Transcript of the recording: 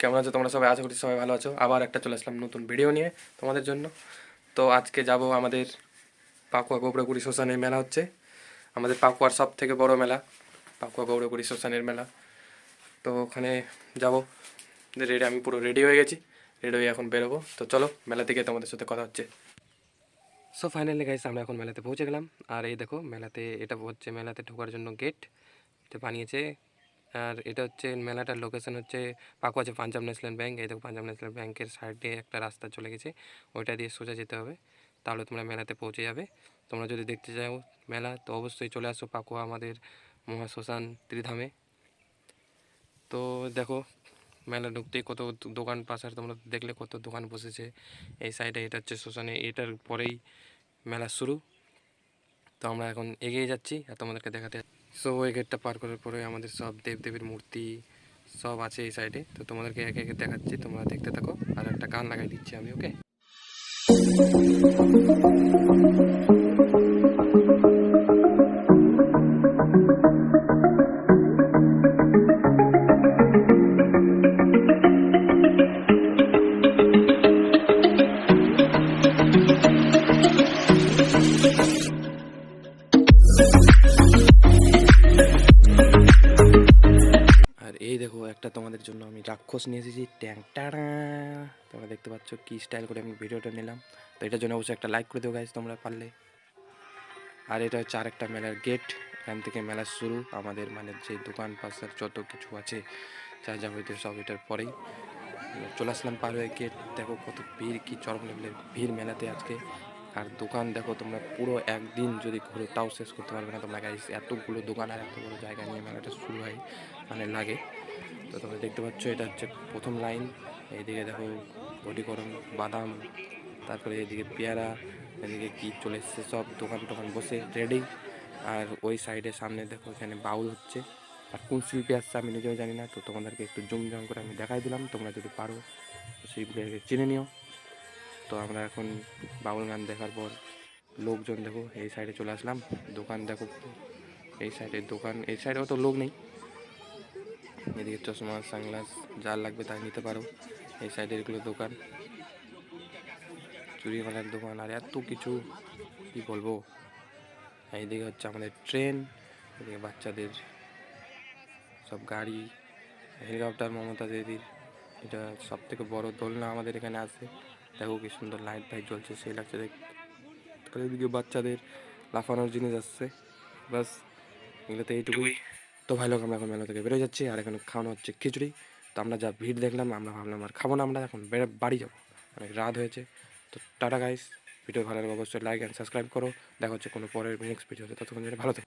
কেমন আছো তোমরা সবাই? আশা করি সবাই ভালো আছো। আবার একটা চলে আসলাম নতুন ভিডিও নিয়ে তোমাদের জন্য। তো আজকে যাব আমাদের পাকুয়া গৌড়াগুড়ি শ্মশানের মেলা হচ্ছে। আমাদের পাকুয়ার সব থেকে বড় মেলা, পাকুয়া গৌড়াগুড়ি শ্মশানের মেলা। তো ওখানে যাব। রেডি, আমি পুরো রেডি হয়ে গেছি। রেডি হয়ে এখন বেরোবো। তো চলো, মেলা থেকে তোমাদের সাথে কথা হচ্ছে। সো ফাইনালি গাইস আমরা এখন মেলাতে পৌঁছে গেলাম। আর এই দেখো, মেলাতে এটা হচ্ছে মেলাতে ঢোকার জন্য গেট বানিয়েছে। আর এটা হচ্ছে মেলাটার লোকেশন হচ্ছে পাকুয়া আছে পাঞ্জাব ন্যাশনাল ব্যাঙ্ক এই দেখো, পাঞ্জাব ন্যাশনাল ব্যাংকের সাইডে একটা রাস্তা চলে গেছে। ওইটা দিয়ে সোজা যেতে হবে। তাহলে তোমরা মেলাতে পৌঁছে যাবে। তোমরা যদি দেখতে চাও মেলা, তো অবশ্যই চলে আসো পাকুয়া আমাদের মহাশ্মশান ত্রিধামে। তো দেখো মেলা ঢুকতেই কত দোকান পাশার তোমরা দেখলে কত দোকান বসেছে। এই সাইডে এটা হচ্ছে শ্মশানে, এটার পরেই মেলা শুরু। তো আমরা এখন এগিয়ে যাচ্ছি আর তোমাদেরকে দেখাতে সো ওই গেটটা পার করার পরে আমাদের সব দেবদেবীর মূর্তি সব আছে এই সাইডে তো তোমাদেরকে একে একে দেখাচ্ছি, তোমরা দেখতে থাকো। আর একটা গান লাগাই দিচ্ছি আমি ওকে এই দেখো, একটা তোমাদের জন্য আমি রাক্ষস নিয়ে এসেছি। ট্যাং, টাড়া। তোমরা দেখতে পাচ্ছ কি স্টাইল করে আমি ভিডিওটা নিলাম। তো এটার জন্য অবশ্যই একটা লাইক করে দেবো গাইজ তোমরা পারলে। আর এটা হচ্ছে আরেকটা মেলার গেট এখান থেকে মেলা শুরু। আমাদের মানে যে দোকান পাশার যত কিছু আছে, যা যা হইতে সব এটার পরেই। চলে আসলাম পার হয়ে গেট দেখো কত ভিড়, কি চরম লেভেলের ভিড় মেলাতে আজকে। আর দোকান দেখো, তোমরা পুরো একদিন যদি ঘুরো, তাও শেষ করতে পারবে না তোমরা গাইস এতগুলো দোকান আর এত বড় জায়গা নিয়ে মেলাটা শুরু হয়। মানে লাগে। তো তোমরা দেখতে পাচ্ছ, এটা হচ্ছে প্রথম লাইন। এইদিকে দেখো বডিকরণ বাদাম, তারপরে এদিকে পেয়ারা, এদিকে কি চলে এসছে, সব দোকান টোকান বসে রেডি আর ওই সাইডে সামনে দেখো, এখানে বাউল হচ্ছে। আর কোন শিল্পী আসছে আমি নিজেও জানি না, তো তোমাদেরকে একটু জুম জম করে আমি দেখাই দিলাম। তোমরা যদি পারো তো শিল্পীদেরকে চিনে নিও। তো আমরা এখন বাউল গান দেখার পর লোকজন দেখো, এই সাইডে চলে আসলাম। দোকান দেখো, এই সাইডে দোকান, এই সাইডে অত লোক নেই। এদিকে চশমা, সানগ্লাস যা লাগবে তাই নিতে পারো। এই সাইডের এগুলো দোকান। চুরিওয়ালার দোকান। আর এত কিছু কি বলব? এইদিকে হচ্ছে আমাদের ট্রেন, এদিকে বাচ্চাদের সব গাড়ি, হেলিকপ্টার, মমতা দিদির। এটা সব থেকে বড় দোলনা আমাদের এখানে আছে। দেখো কি সুন্দর লাইট ফাইট জ্বলছে, সেই লাগছে দেখ। এদিকে বাচ্চাদের লাফানোর জিনিস আসছে। বাস, এগুলোতে এইটুকুই। তো ভাই লোক, আমরা এখন মেলা থেকে বেরোয় যাচ্ছি, আর এখানে খাওয়ানো হচ্ছে খিচুড়ি। তো আমরা যা ভিড় দেখলাম, আমরা ভাবলাম আর খাব না, আমরা এখন বেড়ে বাড়ি যাব। অনেক রাত হয়েছে। তো টাটা গাইস ভিডিও ভালো লাগলে অবশ্যই লাইক অ্যান্ড সাবস্ক্রাইব করো। দেখা হচ্ছে কোনো পরের নেক্সট ভিডিওতে ততক্ষণ ভালো থাকে।